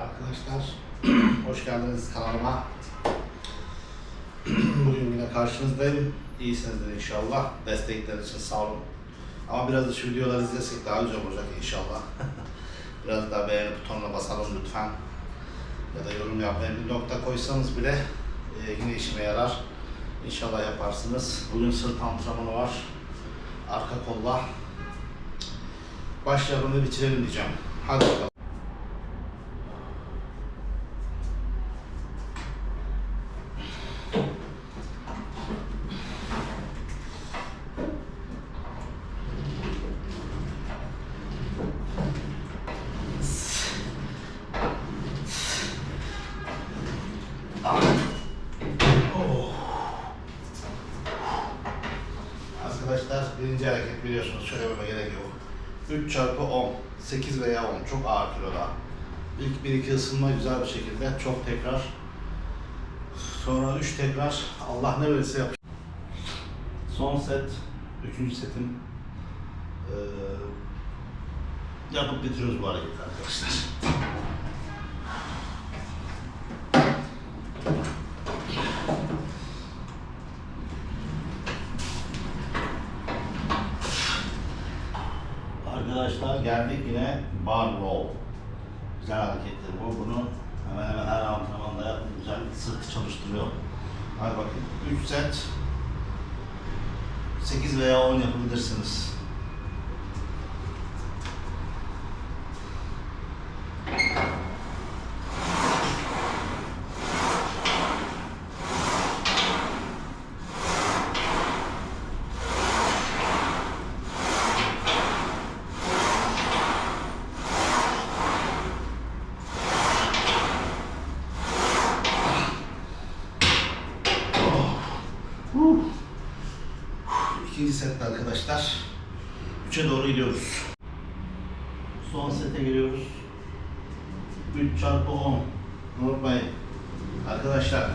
Arkadaşlar hoş geldiniz kanalıma. Bugün yine karşınızdayım. İyisinizdir inşallah. Destekler için sağ olun. Ama biraz da şu videoları izlesek daha güzel olacak inşallah. biraz daha beğeni butonuna basalım lütfen. Ya da yorum yapmaya bir nokta koysanız bile e, yine işime yarar. İnşallah yaparsınız. Bugün sırt antrenmanı var. Arka kolla. Başlayalım ve bitirelim diyeceğim. Hadi bakalım. Arkadaşlar birinci hareket biliyorsunuz söylememe gerek yok. 3 çarpı 10, 8 veya 10 çok ağır kiloda. İlk 1-2 ısınma güzel bir şekilde çok tekrar. Sonra 3 tekrar Allah ne verirse yap. Son set, 3. setim. Ee, yapıp bitiriyoruz bu hareketi arkadaşlar. Arkadaşlar geldik yine bar row. Güzel harekettir bu. Bunu hemen hemen her antrenmanda yapın. Güzel sırt çalıştırıyor. Hadi bakın. 3 set 8 veya 10 yapabilirsiniz. İkinci sette arkadaşlar. 3'e doğru gidiyoruz. Son sete geliyoruz. 3 çarpı 10. Unutmayın. Arkadaşlar.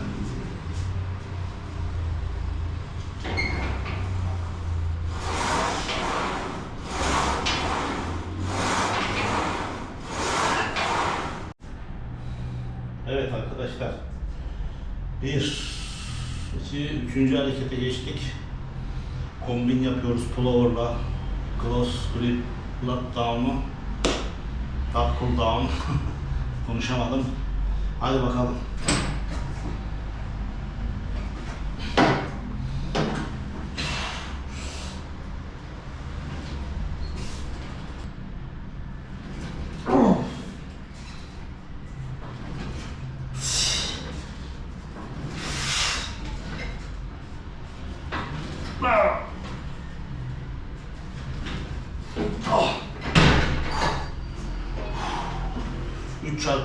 Evet arkadaşlar. Bir, iki, üçüncü harekete geçtik kombin yapıyoruz pullover'la. Close grip lat down'u. Top pull down. Konuşamadım. Hadi bakalım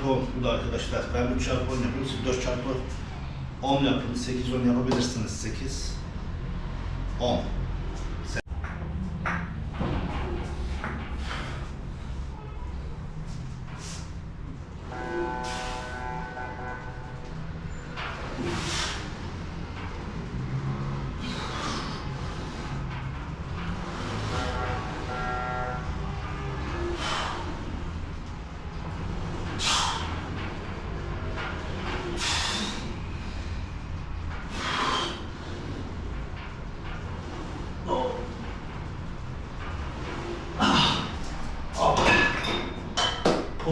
Üç çarpı 10 bu da arkadaşlar. Ben 3 çarpı 10 yapıyorum. Siz 4 çarpı 10 yapın. 8 10 yapabilirsiniz. 8 10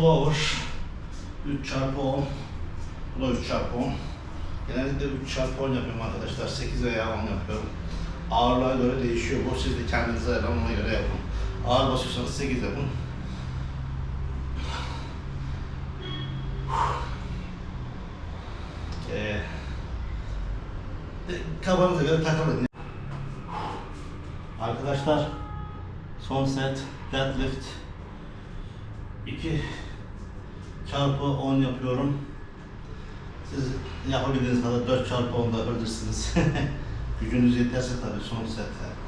Pullover 3 çarpı 10 Bu da 3 çarpı 10 Genellikle 3 çarpı 10 yapıyorum arkadaşlar. 8 veya 10 yapıyorum. Ağırlığa göre değişiyor. Bu siz de kendinize ayarlayın ona göre yapın. Ağır basıyorsanız 8 yapın. Ee, kafanıza göre takılın Arkadaşlar son set deadlift. 2 çarpı 10 yapıyorum. Siz yapabildiğiniz kadar 4 çarpı 10 da yapabilirsiniz. Gücünüz yeterse tabii son sette.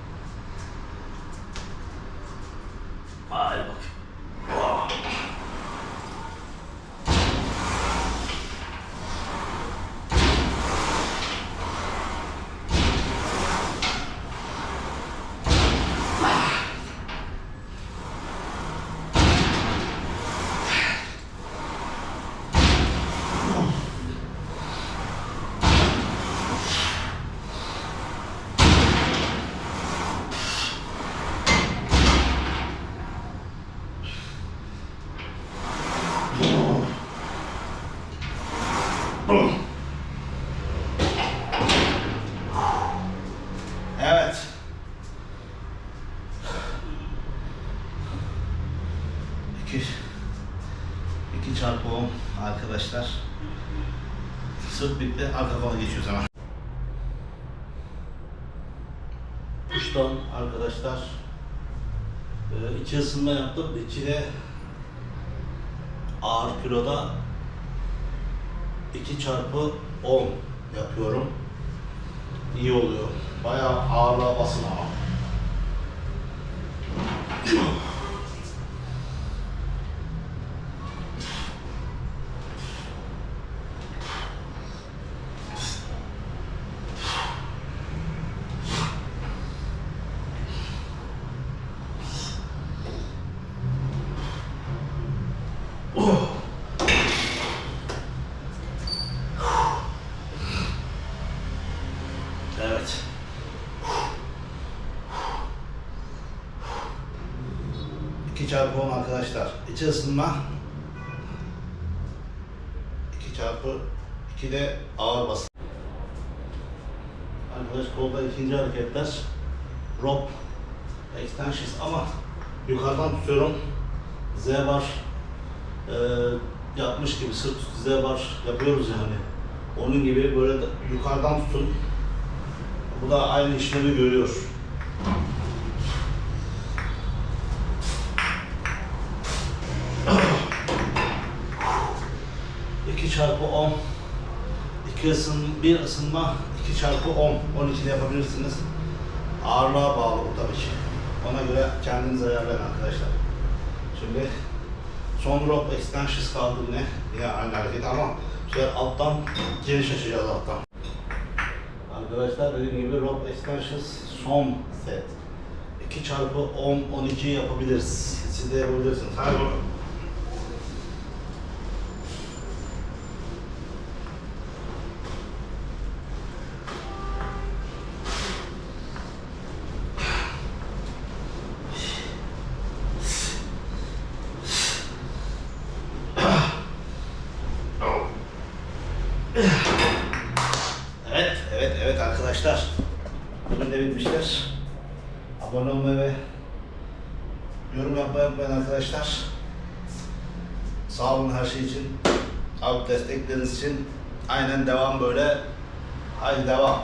Sırt bitti. Arka kola geçiyoruz hemen. Uçtan arkadaşlar e, iki ısınma yaptım. İki de ağır kiloda 2 çarpı 10 yapıyorum. İyi oluyor. Bayağı ağırlığa basın ama. Evet. İki çarpı 10 arkadaşlar. İçi ısınma. 2 çarpı 2 de ağır basın. Arkadaş kolda ikinci hareketler. Rope extensions ama yukarıdan tutuyorum. Z bar e, yapmış gibi sırt Z bar yapıyoruz yani. Onun gibi böyle yukarıdan tutun. Bu da aynı işlemi görüyor. İki çarpı 10 iki ısın, bir ısınma 2 çarpı 10 12 de yapabilirsiniz. Ağırlığa bağlı bu tabii ki. Ona göre kendiniz ayarlayın arkadaşlar. Şimdi son rope extensions kaldı yine. Yine aynı hareket ama sefer alttan geniş açacağız alttan. Arkadaşlar dediğim gibi rope extensions son set. 2 çarpı 10, 12 yapabiliriz. Siz de yapabilirsiniz. Hadi bakalım. Evet, evet, evet arkadaşlar. Bugün de bitmiştir. Abone olmayı ve yorum yapmayı unutmayın arkadaşlar. Sağ olun her şey için. Abi destekleriniz için. Aynen devam böyle. Haydi devam.